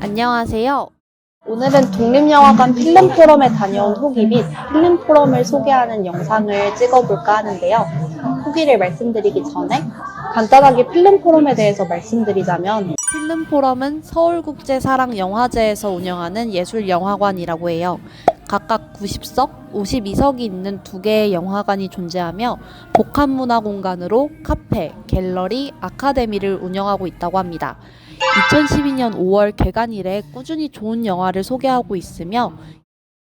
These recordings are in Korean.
안녕하세요. 오늘은 독립영화관 필름 포럼에 다녀온 후기 및 필름 포럼을 소개하는 영상을 찍어볼까 하는데요. 후기를 말씀드리기 전에 간단하게 필름 포럼에 대해서 말씀드리자면 필름 포럼은 서울국제사랑영화제에서 운영하는 예술영화관이라고 해요. 각각 90석, 52석이 있는 두 개의 영화관이 존재하며 복합문화 공간으로 카페, 갤러리, 아카데미를 운영하고 있다고 합니다. 2012년 5월 개관 이래 꾸준히 좋은 영화를 소개하고 있으며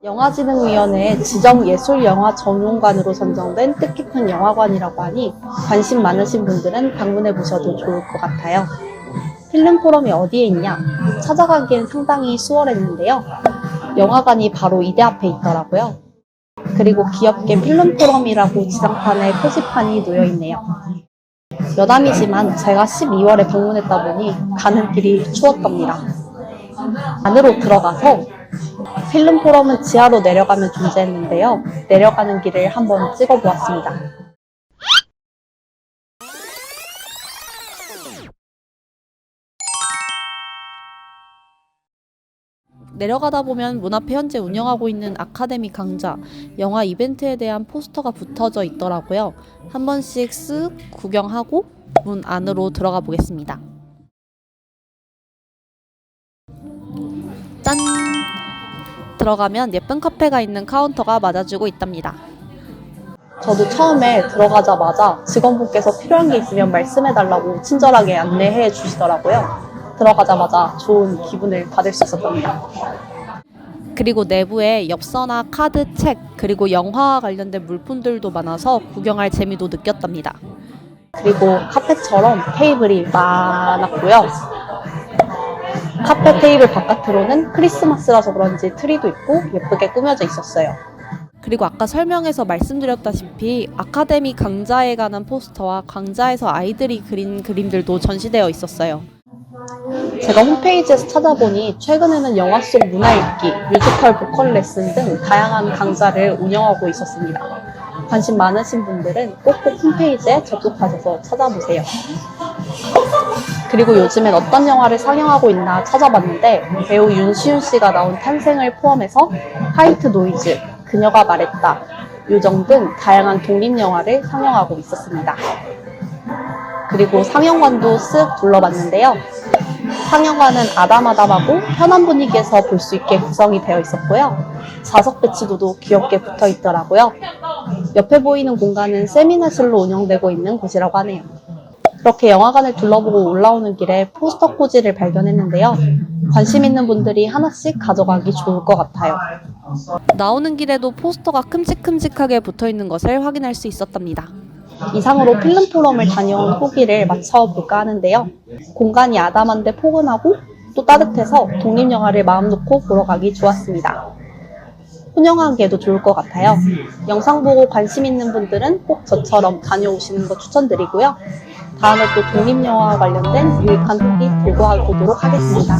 영화진흥위원회의 지정 예술영화 전용관으로 선정된 뜻깊은 영화관이라고 하니 관심 많으신 분들은 방문해 보셔도 좋을 것 같아요. 필름 포럼이 어디에 있냐? 찾아가기엔 상당히 수월했는데요. 영화관이 바로 이대 앞에 있더라고요. 그리고 귀엽게 필름 포럼이라고 지상판에 표지판이 놓여 있네요. 여담이지만 제가 12월에 방문했다 보니 가는 길이 추웠답니다. 안으로 들어가서 필름 포럼은 지하로 내려가면 존재했는데요. 내려가는 길을 한번 찍어보았습니다. 내려가다 보면 문 앞에 현재 운영하고 있는 아카데미 강좌, 영화 이벤트에 대한 포스터가 붙어져 있더라고요. 한 번씩 쓱 구경하고 문 안으로 들어가 보겠습니다. 짠! 들어가면 예쁜 카페가 있는 카운터가 맞아주고 있답니다. 저도 처음에 들어가자마자 직원분께서 필요한 게 있으면 말씀해달라고 친절하게 안내해 주시더라고요. 들어가자마자 좋은 기분을 받을 수 있었답니다. 그리고 내부에 엽서나 카드, 책, 그리고 영화와 관련된 물품들도 많아서 구경할 재미도 느꼈답니다. 그리고 카페처럼 테이블이 많았고요. 카페 테이블 바깥으로는 크리스마스라서 그런지 트리도 있고 예쁘게 꾸며져 있었어요. 그리고 아까 설명에서 말씀드렸다시피 아카데미 강좌에 관한 포스터와 강좌에서 아이들이 그린 그림들도 전시되어 있었어요. 제가 홈페이지에서 찾아보니 최근에는 영화 속 문화 읽기, 뮤지컬 보컬 레슨 등 다양한 강좌를 운영하고 있었습니다. 관심 많으신 분들은 꼭꼭 홈페이지에 접속하셔서 찾아보세요. 그리고 요즘엔 어떤 영화를 상영하고 있나 찾아봤는데 배우 윤시윤 씨가 나온 탄생을 포함해서 화이트 노이즈, 그녀가 말했다, 요정 등 다양한 독립영화를 상영하고 있었습니다. 그리고 상영관도 쓱 둘러봤는데요. 상영관은 아담아담하고 편한 분위기에서 볼 수 있게 구성이 되어 있었고요. 좌석 배치도도 귀엽게 붙어 있더라고요. 옆에 보이는 공간은 세미나실로 운영되고 있는 곳이라고 하네요. 그렇게 영화관을 둘러보고 올라오는 길에 포스터 코지를 발견했는데요. 관심 있는 분들이 하나씩 가져가기 좋을 것 같아요. 나오는 길에도 포스터가 큼직큼직하게 붙어 있는 것을 확인할 수 있었답니다. 이상으로 필름 포럼을 다녀온 후기를 마쳐볼까 하는데요. 공간이 아담한데 포근하고 또 따뜻해서 독립영화를 마음 놓고 보러 가기 좋았습니다. 혼영하기에도 좋을 것 같아요. 영상 보고 관심 있는 분들은 꼭 저처럼 다녀오시는 거 추천드리고요. 다음에 또 독립영화와 관련된 유익한 후기 들고 오도록 하겠습니다.